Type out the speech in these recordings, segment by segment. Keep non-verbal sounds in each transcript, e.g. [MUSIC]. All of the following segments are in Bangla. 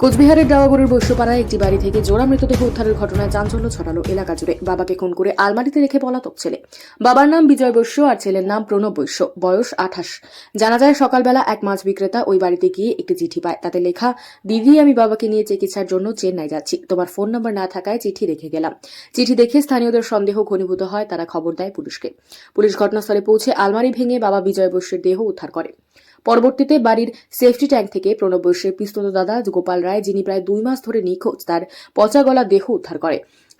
কোচবিহারের ডাওয়াগুড়ির বৈশ্যপাড়ায় একটি বাড়ি থেকে জোড়া মৃতদেহ উদ্ধারের ঘটনায় চাঞ্চল্য ছড়ালো এলাকা জুড়ে। বাবাকে খুন করে আলমারিতে রেখে পলাতক ছেলে। বাবার নাম বিজয় বৈশ্য আর ছেলের নাম প্রণব বৈশ্য। বয়স আঠাশ। জানা যায় সকালবেলা এক মাছ বিক্রেতা ওই বাড়িতে গিয়ে একটি চিঠি পায়। তাতে লেখা, দিদি, আমি বাবাকে নিয়ে চিকিৎসার জন্য চেন্নাই যাচ্ছি। তোমার ফোন নম্বর না থাকায় চিঠি রেখে গেলাম। চিঠি দেখে স্থানীয়দের সন্দেহ ঘনীভূত হয়। তারা খবর দেয় পুলিশকে। পুলিশ ঘটনাস্থলে পৌঁছে আলমারি ভেঙে বাবা বিজয় বৈশ্যের দেহ উদ্ধার করে। পরবর্তীতে বাড়ির সেফটি ট্যাঙ্ক থেকে প্রণব বৈশ্যের পিস্তত দাদা গোপাল রায়, যিনি প্রায় দুই মাস ধরে নিখোঁজ, তার পচা গলা দেহ উদ্ধার করে।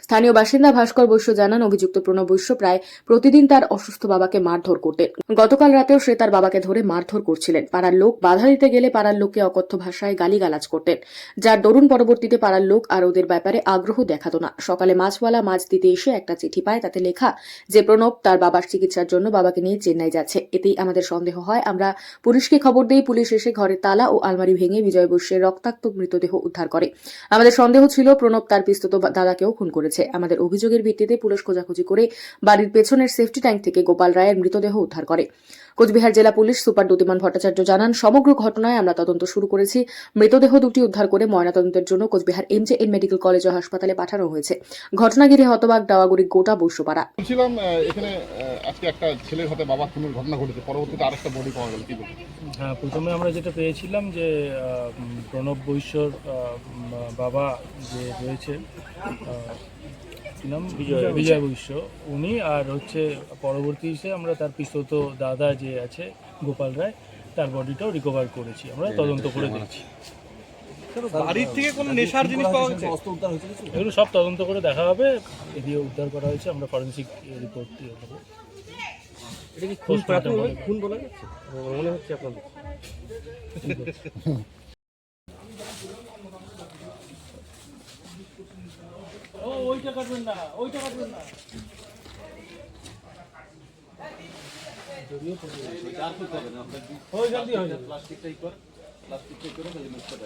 স্থানীয় বাসিন্দা ভাস্কর বৈশ্য জানান, অভিযুক্ত প্রণব বৈশ্য প্রায় প্রতিদিন তার অসুস্থ বাবাকে মারধর করতেন গতকাল রাতেও সে তার বাবাকে ধরে মারধর করছিলেন। পাড়ার লোক বাধা দিতে গেলে পাড়ার লোককে অকথ্য ভাষায় গালিগালাজ করতেন। যার দরুন পরবর্তীতে পাড়ার লোক আর ওদের ব্যাপারে আগ্রহ দেখাতো না। সকালে মাছওয়ালা মাছ দিতে এসে একটা চিঠি পায়, তাতে লেখা, যে প্রণব তার বাবার চিকিৎসার জন্য বাবাকে নিয়ে চেন্নাই যাচ্ছে। এতেই আমাদের সন্দেহ হয়। আমরা পুলিশকে খবর দেই, পুলিশ এসে ঘরের তালা ও আলমারি ভেঙে বিজয় বৈশ্যের রক্তাক্ত মৃতদেহ উদ্ধার করে। আমাদের সন্দেহ ছিল প্রণব তার পিস্তত দাদাকেও খুন করেছে। আমাদের অভিযোগের ভিত্তিতে পুলিশ খোঁজাখুঁজি করে বাড়ির পেছনের সেফটি ট্যাঙ্ক থেকে গোপাল রায়ের মৃতদেহ উদ্ধার করে। কোচবিহার জেলা পুলিশ সুপার দ্যুতিমান ভট্টাচার্য জানান সমগ্র ঘটনায় আমরা তদন্ত শুরু করেছি। মৃতদেহ দুটি উদ্ধার করে ময়নাতদন্তের জন্য Coochbehar MJ N medical college ও হাসপাতালে পাঠানো হয়েছে। ঘটনা ঘিরে হতবাক ডাওয়াগুড়ি গোটা বৈশ্যপাড়া। বলছিলাম এখানে আজকে একটা ছেলের হাতে বাবা খুনের ঘটনা ঘটেছে। পরবর্তীতে আরেকটা বডি পাওয়া গেল কি হ্যাঁ প্রথমে আমরা যেটা পেয়েছিলাম যে প্রণব বৈশ্যর বাবা যে রয়েছে কি নাম বিজয় বিজয় বৈশ্য। উনি আর হচ্ছে পরবর্তী হিসেবে আমরা তার পিস্তত দাদা যে আছে গোপাল রায় তার বডিটাও রিকভার করেছি। আমরা তদন্ত করে দেখছি। বাড়ির থেকে কোনো নেশার জিনিস পাওয়া গেছে? এগুলো সব তদন্ত করে দেখা হবে। এদিকে উদ্ধার করা হয়েছে। আমরা ফরেন্সিক রিপোর্ট দিয়ে দেবো। এটা কি খুন Postmortem প্রাথমিক হবে। খুন বলা যাচ্ছে? মনে হচ্ছে আপনাদের। [LAUGHS] ওইটা কাটবেন না ওইটা কাটবেন না। প্লাস্টিকটাই কর প্লাস্টিকটাই করে তাহলে মুখটা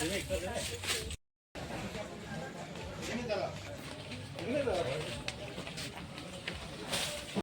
ఇక్కడ